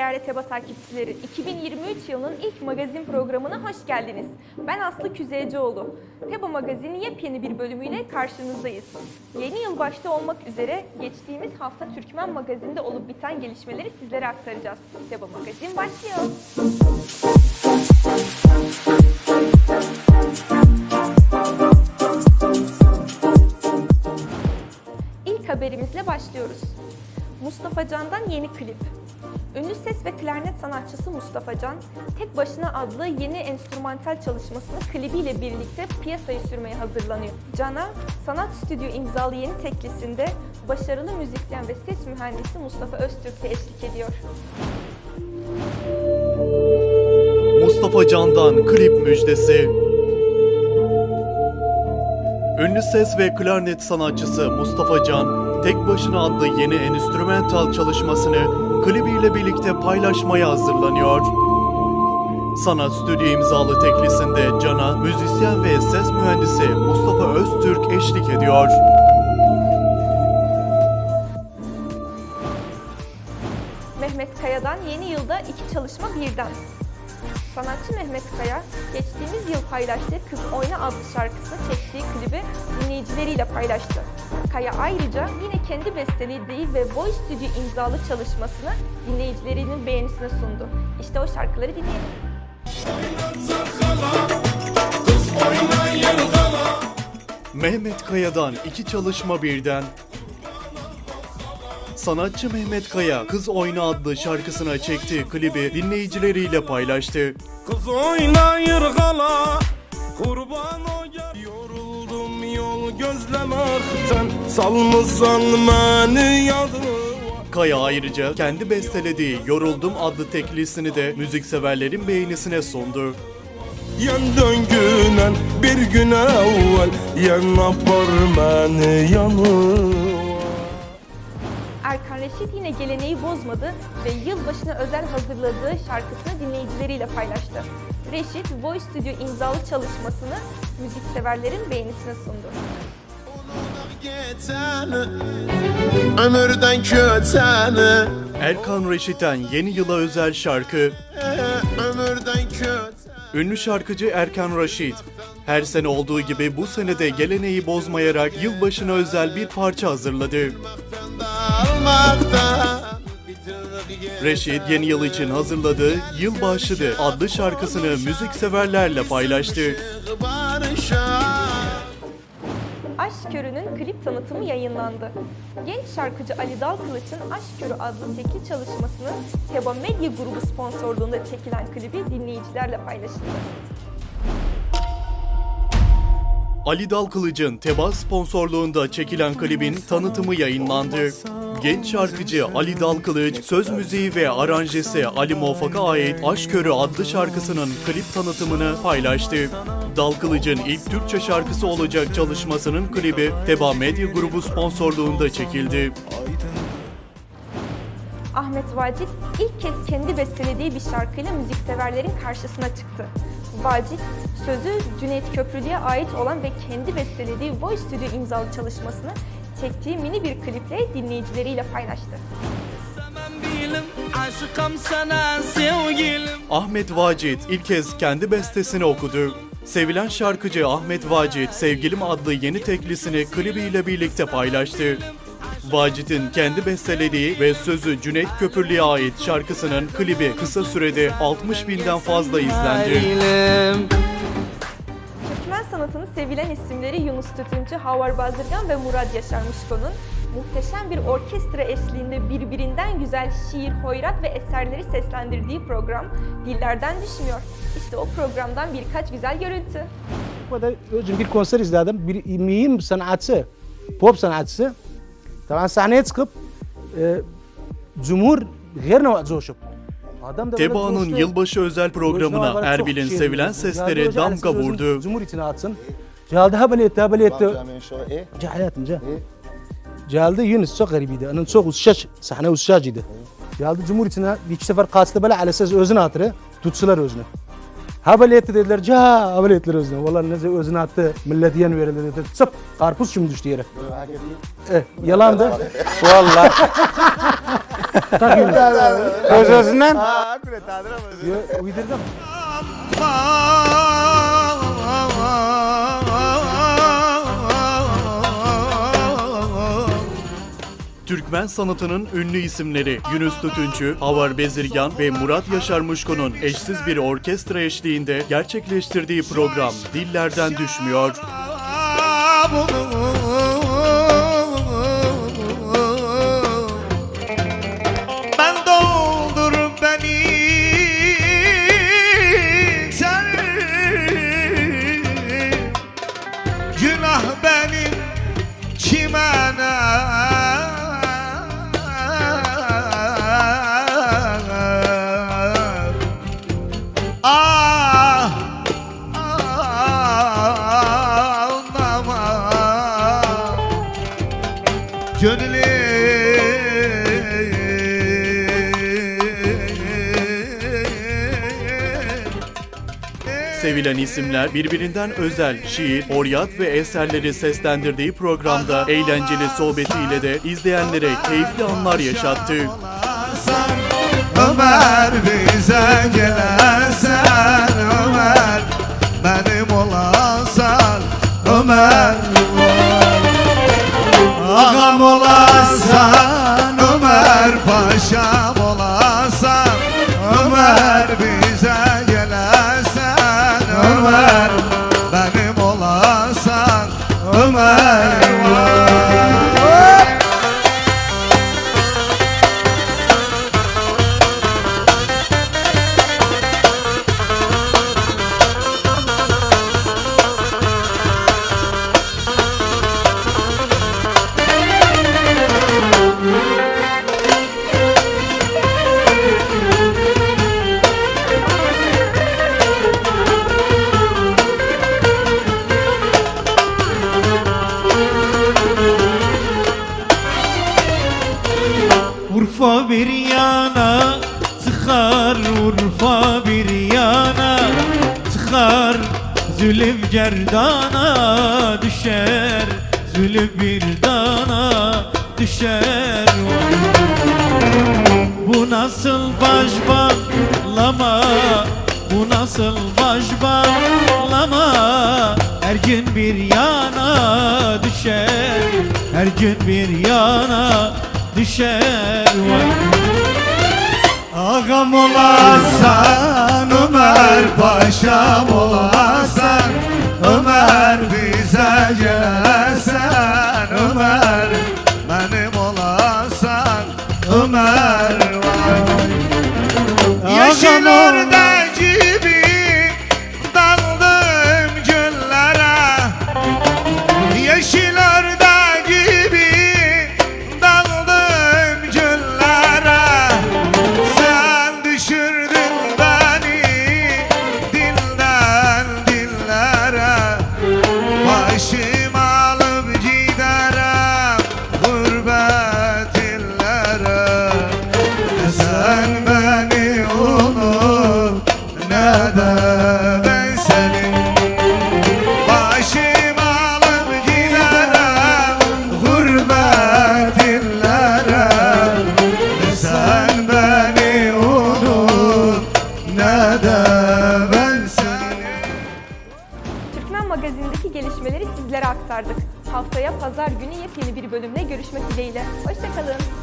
değerli TEBA takipçileri. 2023 yılının ilk magazin programına hoş geldiniz. Ben Aslı Küzeycioğlu. TEBA Magazin'in yepyeni bir bölümüyle karşınızdayız. Yeni yıl başta olmak üzere geçtiğimiz hafta Türkmen Magazin'de olup biten gelişmeleri sizlere aktaracağız. TEBA Magazin başlıyor. İlk haberimizle başlıyoruz. Mustafa Can'dan yeni klip. Ünlü ses ve klarnet sanatçısı Mustafa Can, Tek Başına adlı yeni enstrümantal çalışmasını klibiyle birlikte piyasaya sürmeye hazırlanıyor. Can'a, Sanat Stüdyo imzalı yeni teklisinde başarılı müzisyen ve ses mühendisi Mustafa Öztürk eşlik ediyor. Mustafa Can'dan klip müjdesi. Ünlü ses ve klarnet sanatçısı Mustafa Can, Tek Başına adlı yeni enstrümantal çalışmasını klibiyle birlikte paylaşmaya hazırlanıyor. Sanat Stüdyo imzalı teklisinde Can'a müzisyen ve ses mühendisi Mustafa Öztürk eşlik ediyor. Mehmet Kaya'dan yeni yılda iki çalışma birden. Sanatçı Mehmet Kaya, geçtiğimiz yıl paylaştığı Kız Oyna adlı şarkısını çektiği klibi dinleyicileriyle paylaştı. Kaya ayrıca yine kendi bestelediği ve Voice Studio imzalı çalışmasını dinleyicilerinin beğenisine sundu. İşte o şarkıları dinleyelim. Mehmet Kaya'dan iki çalışma birden. Sanatçı Mehmet Kaya, Kız Oyna adlı şarkısına çektiği klibi dinleyicileriyle paylaştı. Kız oyna yırgala Kurban o gel Yoruldum yol gözlemekten Salmışsan beni yadıma Kaya ayrıca kendi bestelediği Yoruldum adlı teklisini de müzikseverlerin beğenisine sundu. Yen döngünen bir gün evvel Yen apar beni yanıma Erkan Reşit yine geleneği bozmadı ve yılbaşına özel hazırladığı şarkısını dinleyicileriyle paylaştı. Reşit, Voice Studio imzalı çalışmasını müzikseverlerin beğenisine sundu. Ömürden köteni Erkan Reşit'ten yeni yıla özel şarkı, Ömürden ünlü şarkıcı Erkan Raşit, her sene olduğu gibi bu sene de geleneği bozmayarak yılbaşına özel bir parça hazırladı. Yeri Reşit yeni yıl için hazırladığı Yılbaşıdı adlı şarkısını müzikseverlerle paylaştı. Aşk Körü'nün klip tanıtımı yayınlandı. Genç şarkıcı Ali Dalkılıç'ın Aşk Körü adlı tekli çalışmasının Teba Medya grubu sponsorluğunda çekilen klibi dinleyicilerle paylaşıldı. Ali Dalkılıç'ın Teba sponsorluğunda çekilen klibin tanıtımı yayınlandı. Genç şarkıcı Ali Dalkılıç, söz müziği ve aranjesi Ali Mofak'a ait Aşk Körü adlı şarkısının klip tanıtımını paylaştı. Dalkılıç'ın ilk Türkçe şarkısı olacak çalışmasının klibi Teba Medya Grubu sponsorluğunda çekildi. Ahmet Vacit ilk kez kendi bestelediği bir şarkıyla müzikseverlerin karşısına çıktı. Vacit, sözü Cüneyt Köprülü'ye ait olan ve kendi bestelediği Voice Studio imzalı çalışmasını çektiği mini bir kliple dinleyicileriyle paylaştı. Ahmet Vacit ilk kez kendi bestesini okudu. Sevilen şarkıcı Ahmet Vacit, Sevgilim adlı yeni teklisini klibiyle birlikte paylaştı. Vacit'in kendi bestelediği ve sözü Cüneyt Köprülü'ye ait şarkısının klibi kısa sürede 60 binden fazla izlendi. Türkmen sanatının sevilen isimleri Yunus Tütüncü, Havar Bazırgan ve Murat Yaşar Mışko'nun muhteşem bir orkestra eşliğinde birbirinden güzel şiir, hoyrat ve eserleri seslendirdiği program dillerden düşmüyor. İşte o programdan birkaç güzel görüntü. Burada özüm bir konser izledim. Bir mühim sanatçı, pop sanatçısı. Tabii sahneye çıkıp e, cumhur ne coşup. Teba'nın yılbaşı özel programına Erbil'in şey sevilen sesleri damga vurdu. Cumhur için atsın. Geldi şu e Ca hayatım ca. Geldi Yunus çok garibiydi. Onun çok uçuşaç, sahne uçuşacıydı. Geldi Cumhur için bir iki sefer kaçtı böyle ala ses özünü hatırı. Tutsular özünü. Habaletti dediler ca habalettiler özüne. Vallahi nece özünü attı. Millet yen verildi dedi. Çıp karpuz şimdi düştü yere. Eh, yalandı. Vallahi. Tak Yunus. Öz özünden. Uydurdum. Türkmen sanatının ünlü isimleri Yunus Tütüncü, Havar Bezirgan ve Murat Yaşar Muşko'nun eşsiz bir orkestra eşliğinde gerçekleştirdiği program Dillerden Düşmüyor. Ben doldur beni Günah benim kime Sevilen isimler birbirinden özel şiir, oryat ve eserleri seslendirdiği programda eğlenceli sohbetiyle de izleyenlere keyifli anlar yaşattı. Ömer bize gelersen Ömer Benim olasan Ömer Ağam olasan Ömer Paşam olasan Ömer bize Zülüf gerdana Düşer Zülüf bir dana Düşer. Bu nasıl baş bağlama Bu nasıl baş bağlama Her gün bir yana düşer Her gün bir yana düşer. vay Ağam olasan Ömer Paşam olasan Ömer bize gelsen Ömer Magazin'deki gelişmeleri sizlere aktardık. Haftaya pazar günü yepyeni bir bölümle görüşmek dileğiyle. Hoşçakalın.